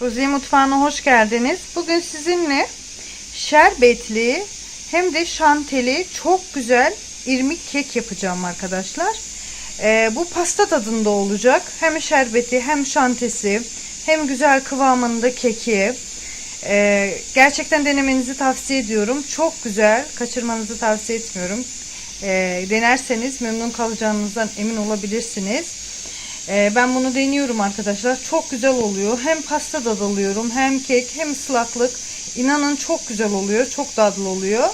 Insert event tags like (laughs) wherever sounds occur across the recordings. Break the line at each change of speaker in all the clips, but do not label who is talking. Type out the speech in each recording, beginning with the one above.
Roziye Mutfağı'na hoş geldiniz. Bugün sizinle şerbetli hem de şanteli çok güzel irmik kek yapacağım arkadaşlar. Ee, bu pasta tadında olacak. Hem şerbeti hem şantesi hem güzel kıvamında keki. Ee, gerçekten denemenizi tavsiye ediyorum. Çok güzel. Kaçırmanızı tavsiye etmiyorum. Ee, denerseniz memnun kalacağınızdan emin olabilirsiniz. Ee, ben bunu deniyorum arkadaşlar. Çok güzel oluyor. Hem pasta da dalıyorum hem kek hem ıslaklık. İnanın çok güzel oluyor. Çok tatlı oluyor.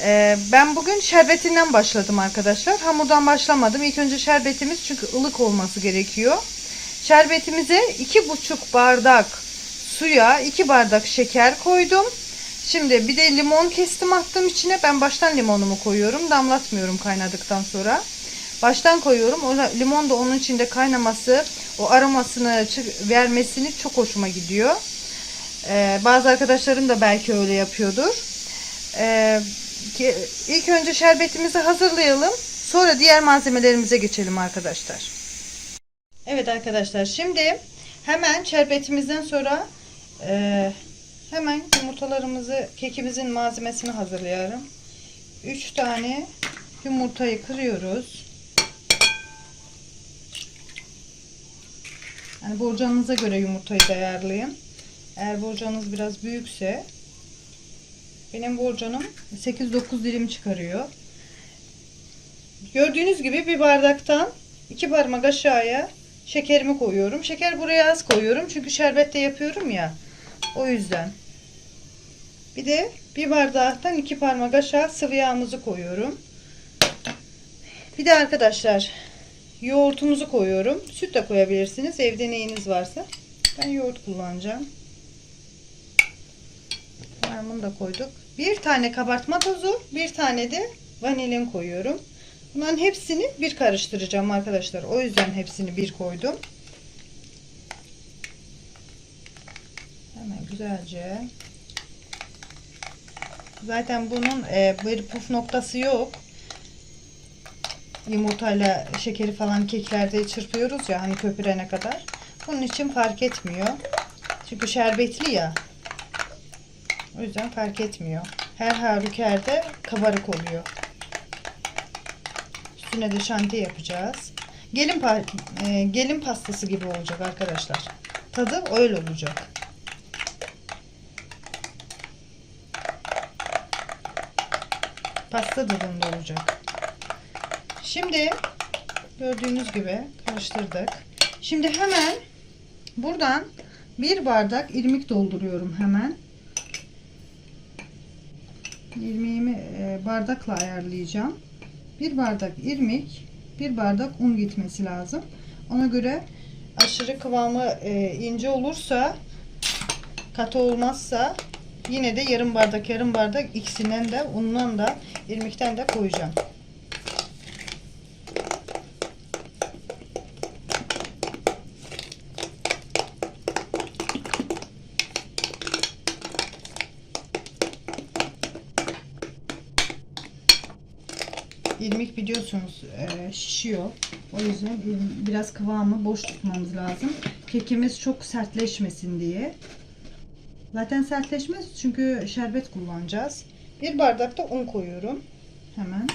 Ee, ben bugün şerbetinden başladım arkadaşlar. Hamurdan başlamadım. İlk önce şerbetimiz çünkü ılık olması gerekiyor. Şerbetimize 2,5 bardak suya 2 bardak şeker koydum. Şimdi bir de limon kestim attım içine. Ben baştan limonumu koyuyorum. Damlatmıyorum kaynadıktan sonra. Baştan koyuyorum. O limon da onun içinde kaynaması, o aromasını vermesini çok hoşuma gidiyor. Ee, bazı arkadaşlarım da belki öyle yapıyordur. Ee, ki, ilk önce şerbetimizi hazırlayalım. Sonra diğer malzemelerimize geçelim arkadaşlar. Evet arkadaşlar şimdi hemen şerbetimizden sonra e, hemen yumurtalarımızı kekimizin malzemesini hazırlayalım. 3 tane yumurtayı kırıyoruz. Yani borcamınıza göre yumurtayı da ayarlayın. Eğer borcanız biraz büyükse benim borcanım 8-9 dilim çıkarıyor. Gördüğünüz gibi bir bardaktan 2 parmak aşağıya şekerimi koyuyorum. Şeker buraya az koyuyorum çünkü şerbette yapıyorum ya. O yüzden. Bir de bir bardaktan 2 parmak aşağı sıvı yağımızı koyuyorum. Bir de arkadaşlar yoğurtumuzu koyuyorum. Süt de koyabilirsiniz. Evde neyiniz varsa. Ben yoğurt kullanacağım. Bunu da koyduk. Bir tane kabartma tozu, bir tane de vanilin koyuyorum. Bunların hepsini bir karıştıracağım arkadaşlar. O yüzden hepsini bir koydum. Hemen güzelce. Zaten bunun e, bir puf noktası yok. Yumurtayla şekeri falan keklerde çırpıyoruz ya hani köpürene kadar. Bunun için fark etmiyor. Çünkü şerbetli ya. O yüzden fark etmiyor. Her halükarda kabarık oluyor. Üstüne de şanti yapacağız. Gelin e, gelin pastası gibi olacak arkadaşlar. Tadı öyle olacak. Pasta tadında olacak. Şimdi gördüğünüz gibi karıştırdık. Şimdi hemen buradan bir bardak irmik dolduruyorum hemen. İrmiğimi e, bardakla ayarlayacağım. Bir bardak irmik, bir bardak un gitmesi lazım. Ona göre aşırı kıvamı e, ince olursa, katı olmazsa yine de yarım bardak yarım bardak ikisinden de undan da irmikten de koyacağım. İrmik biliyorsunuz e, şişiyor. O yüzden ir- biraz kıvamı boş tutmamız lazım. Kekimiz çok sertleşmesin diye. Zaten sertleşmez çünkü şerbet kullanacağız. Bir bardak da un koyuyorum. Hemen.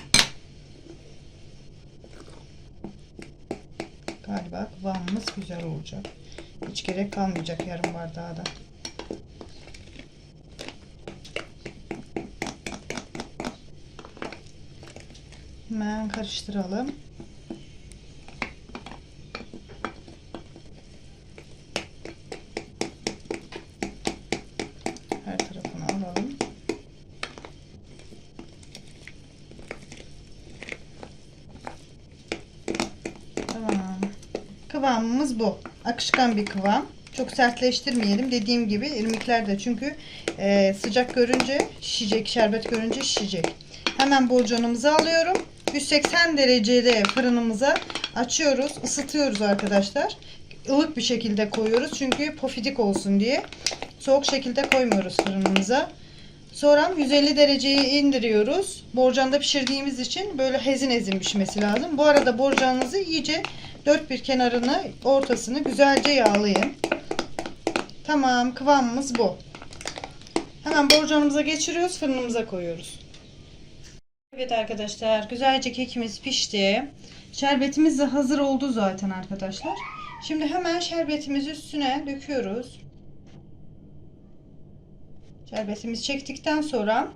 Galiba kıvamımız güzel olacak. Hiç gerek kalmayacak yarım bardağa da. Hemen karıştıralım. Her tarafını alalım. Tamam. Kıvamımız bu. Akışkan bir kıvam. Çok sertleştirmeyelim. Dediğim gibi irmikler de çünkü e, sıcak görünce şişecek, şerbet görünce şişecek. Hemen borcamımızı alıyorum. 180 derecede fırınımıza açıyoruz. ısıtıyoruz arkadaşlar. Ilık bir şekilde koyuyoruz. Çünkü pofidik olsun diye. Soğuk şekilde koymuyoruz fırınımıza. Sonra 150 dereceye indiriyoruz. Borcanda pişirdiğimiz için böyle hezin hezin pişmesi lazım. Bu arada borcanınızı iyice dört bir kenarını ortasını güzelce yağlayın. Tamam kıvamımız bu. Hemen borcamımıza geçiriyoruz fırınımıza koyuyoruz. Evet arkadaşlar güzelce kekimiz pişti. Şerbetimiz de hazır oldu zaten arkadaşlar. Şimdi hemen şerbetimizi üstüne döküyoruz. Şerbetimizi çektikten sonra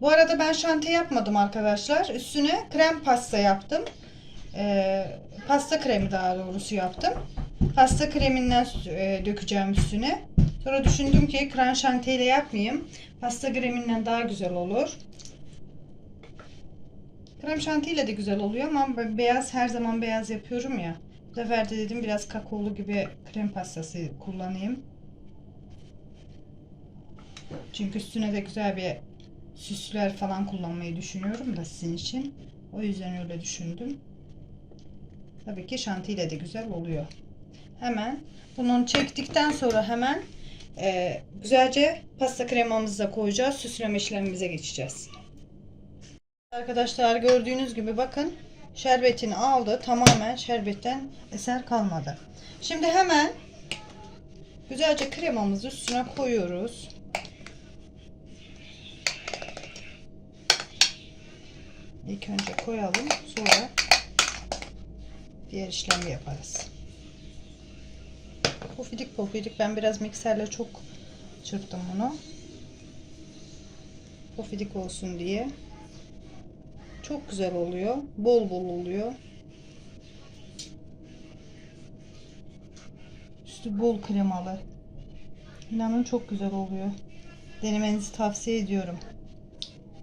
bu arada ben şanti yapmadım arkadaşlar. Üstüne krem pasta yaptım. Ee, pasta kremi daha doğrusu yaptım. Pasta kreminden e, dökeceğim üstüne. Sonra düşündüm ki krem şanti ile yapmayayım. Pasta kreminden daha güzel olur. Krem şanti ile de güzel oluyor ama beyaz her zaman beyaz yapıyorum ya. Bu sefer de dedim biraz kakaolu gibi krem pastası kullanayım. Çünkü üstüne de güzel bir süsler falan kullanmayı düşünüyorum da sizin için. O yüzden öyle düşündüm. Tabii ki şantiyle de güzel oluyor. Hemen bunu çektikten sonra hemen e, güzelce pasta kremamızı da koyacağız. Süsleme işlemimize geçeceğiz. Arkadaşlar gördüğünüz gibi bakın şerbetini aldı. Tamamen şerbetten eser kalmadı. Şimdi hemen güzelce kremamızı üstüne koyuyoruz. İlk önce koyalım. Sonra diğer işlemi yaparız. Pofidik pofidik. Ben biraz mikserle çok çırptım bunu. Pofidik olsun diye. Çok güzel oluyor. Bol bol oluyor. Üstü bol kremalı. İnanın çok güzel oluyor. Denemenizi tavsiye ediyorum.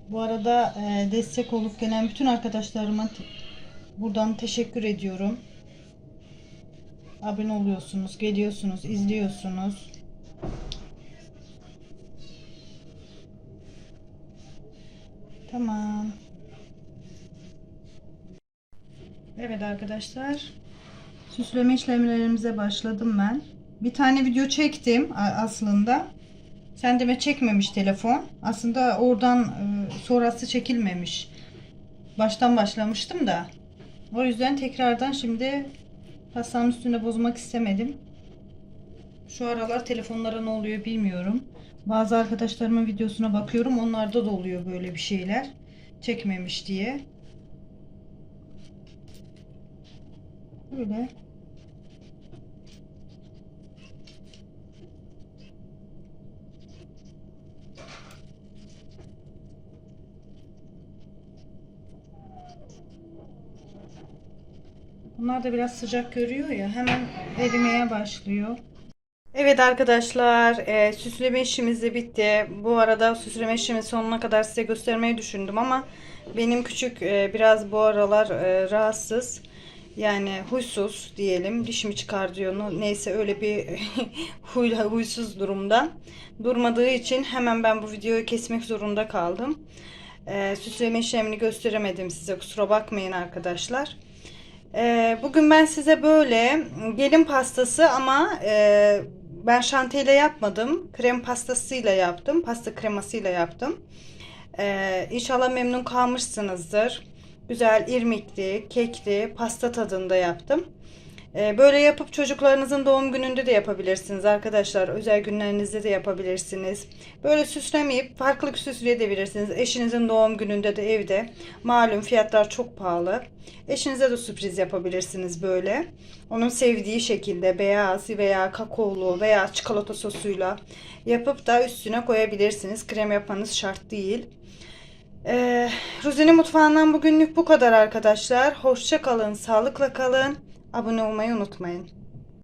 Bu arada e, destek olup gelen bütün arkadaşlarıma buradan teşekkür ediyorum. Abone oluyorsunuz, geliyorsunuz, izliyorsunuz. Tamam. Evet arkadaşlar. Süsleme işlemlerimize başladım ben. Bir tane video çektim aslında. Sendeme çekmemiş telefon. Aslında oradan e, sonrası çekilmemiş. Baştan başlamıştım da. O yüzden tekrardan şimdi pastanın üstünde bozmak istemedim. Şu aralar telefonlara ne oluyor bilmiyorum. Bazı arkadaşlarımın videosuna bakıyorum. Onlarda da oluyor böyle bir şeyler. Çekmemiş diye. Böyle. Bunlar da biraz sıcak görüyor ya hemen erimeye başlıyor. Evet arkadaşlar e, süsleme işimiz de bitti. Bu arada süsleme işimi sonuna kadar size göstermeyi düşündüm ama benim küçük e, biraz bu aralar e, rahatsız. Yani huysuz diyelim. Dişimi çıkartıyor. Neyse öyle bir (laughs) huy, huysuz durumda. Durmadığı için hemen ben bu videoyu kesmek zorunda kaldım. E, süsleme işlemini gösteremedim size. Kusura bakmayın arkadaşlar. Ee, bugün ben size böyle gelin pastası ama e, ben şantiyle yapmadım. Krem pastasıyla yaptım. Pasta kremasıyla yaptım. Ee, inşallah memnun kalmışsınızdır. Güzel irmikli, kekli, pasta tadında yaptım. Ee, böyle yapıp çocuklarınızın doğum gününde de yapabilirsiniz arkadaşlar. Özel günlerinizde de yapabilirsiniz. Böyle süslemeyip farklı süsleyebilirsiniz. Eşinizin doğum gününde de evde. Malum fiyatlar çok pahalı. Eşinize de sürpriz yapabilirsiniz böyle. Onun sevdiği şekilde beyaz veya kakaolu veya çikolata sosuyla yapıp da üstüne koyabilirsiniz. Krem yapmanız şart değil. Ee, Ruzini Mutfağı'ndan bugünlük bu kadar arkadaşlar. Hoşça kalın, sağlıkla kalın. Abone olmayı unutmayın.